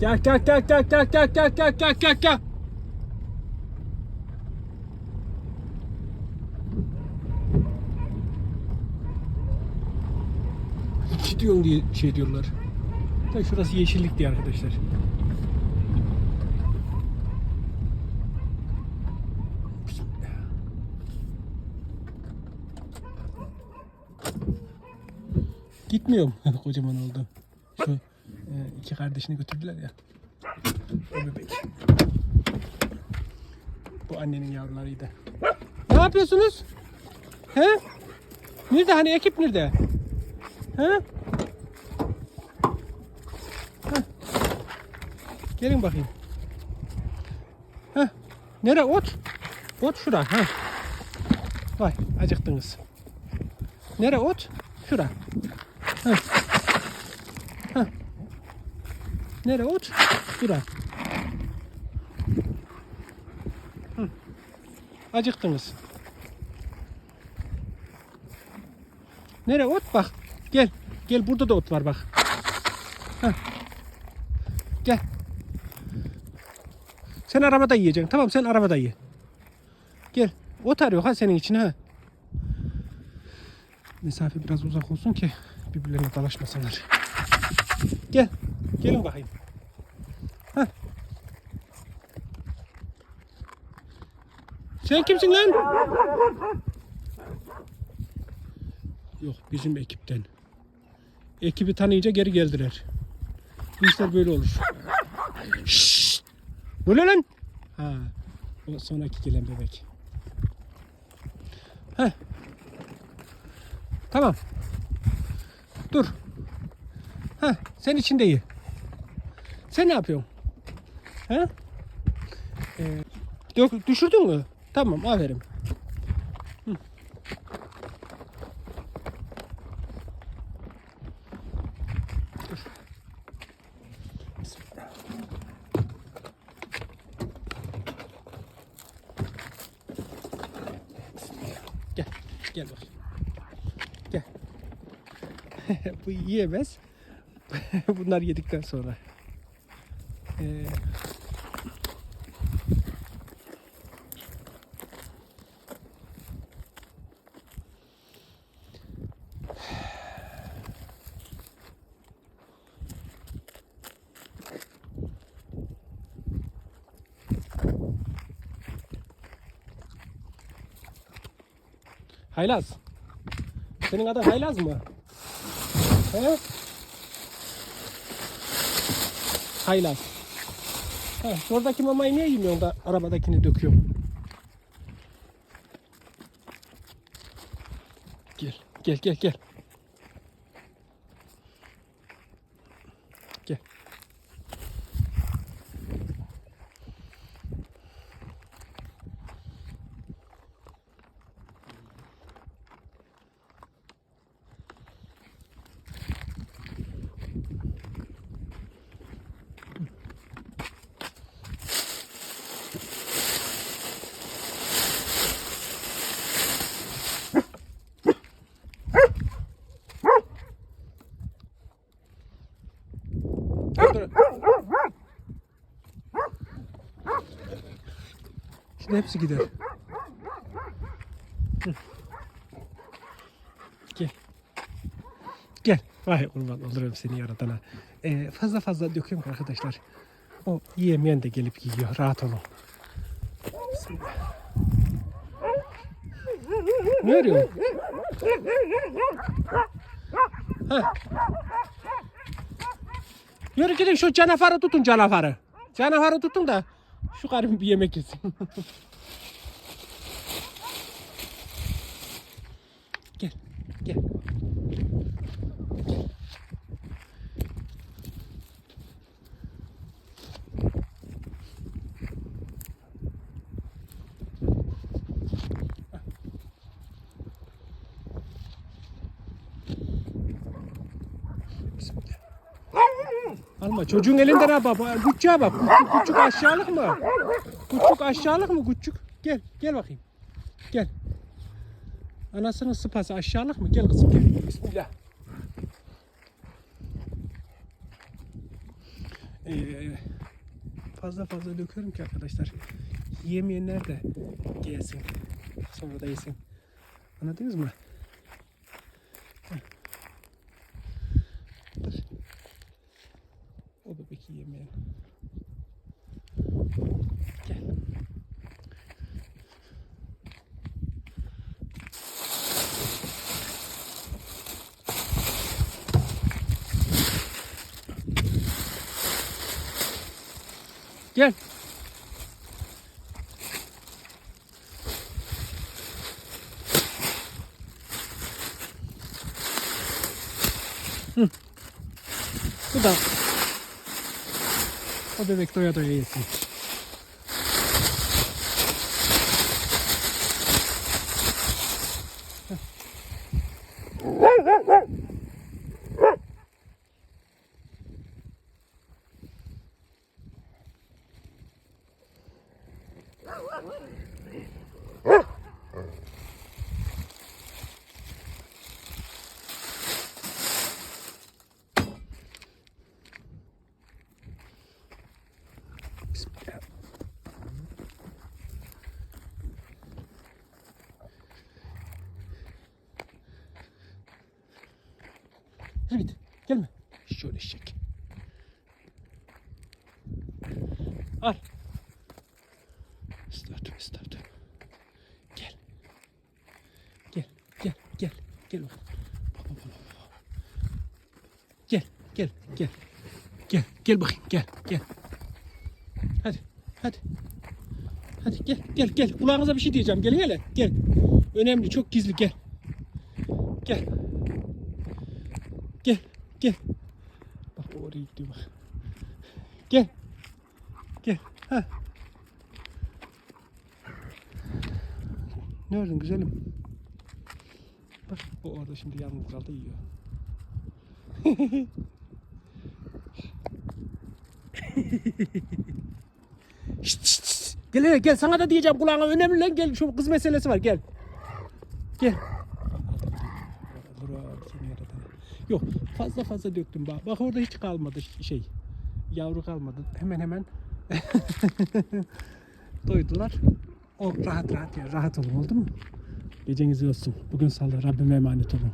Gel gel gel gel gel gel gel gel gel gel gel. Gidiyorsun diye şey diyorlar. Da şurası yeşillik diye arkadaşlar. Gitmiyorum. Kocaman oldu. Şu iki kardeşini götürdüler ya. O bebek. Bu annenin yavrularıydı. Ne yapıyorsunuz? He? Nerede hani ekip nerede? He? Gelin bakayım. Heh. Nere ot? Ot şura. Ha. Vay acıktınız. Nere ot? Şura. Heh. Heh. Nere ot? Şura. Hı. Acıktınız. Nere ot? Bak. Gel. Gel burada da ot var bak. Heh. Gel. Sen arabada yiyeceksin. Tamam sen arabada ye. Gel. Ot arıyor ha senin için ha. Mesafe biraz uzak olsun ki birbirlerine dalaşmasınlar. Gel. Gelin bakayım. Sen kimsin lan? Yok bizim ekipten. Ekibi tanıyınca geri geldiler. Bu böyle olur. Şşşt! Ne oluyor lan? Ha, o sonraki gelen bebek. Heh. Tamam. Dur. Heh, sen içinde ye. Sen ne yapıyorsun? He? Ee, düşürdün mü? Tamam, aferin. Gel, gel bakayım. Gel. Bu yiyemez. Bunlar yedikten sonra. Ee, Haylaz. Senin adın Haylaz mı? He? Haylaz. Ha, oradaki mamayı niye yemiyorsun da arabadakini döküyorsun? Gel, gel, gel, gel. Gel. Dur. Şimdi hepsi gider. Gel. Gel. Vay kurban olurum seni yaratana. Ee, fazla fazla döküyorum arkadaşlar. O yiyemeyen de gelip yiyor. Rahat olun. Ne arıyorsun? Ha. Yürü gidin şu canavarı tutun canavarı. Canavarı tutun da şu garibin bir yemek yesin. gel, gel. Alma çocuğun elinde ne baba? Küçüğe bak. Küçük, küçük aşağılık mı? Küçük aşağılık mı küçük? Gel gel bakayım. Gel. Anasının sıpası aşağılık mı? Gel kızım gel. Bismillah. Ee, fazla fazla döküyorum ki arkadaşlar. Yiyemeyenler de gelsin. Sonra da yesin. Anladınız mı? Gel. Hı. Bu da. O bebek doya doya yesin. Evet, gelme. Şöyle çek. Al. Start, start. Gel. Gel, gel, gel. Gel bakalım. Bak, bak, bak, bak. Gel, gel, gel. Gel, gel bakayım, gel, gel. Hadi, hadi. Hadi gel, gel, gel. Kulağınıza bir şey diyeceğim. Gelin hele, gel. Önemli, çok gizli, gel. Gel. Gel, gel. Bak bu oraya gidiyor bak. Gel. Gel. Ha. Ne ördün güzelim? Bak o orada şimdi yalnız kaldı yiyor. Şşt, şşt. Gel hele gel sana da diyeceğim kulağına önemli lan gel şu kız meselesi var gel. Gel. Yok fazla fazla döktüm bak. Bak orada hiç kalmadı şey. Yavru kalmadı. Hemen hemen doydular. O rahat rahat ya rahat olun oldu mu? Geceniz olsun. Bugün salı Rabbime emanet olun.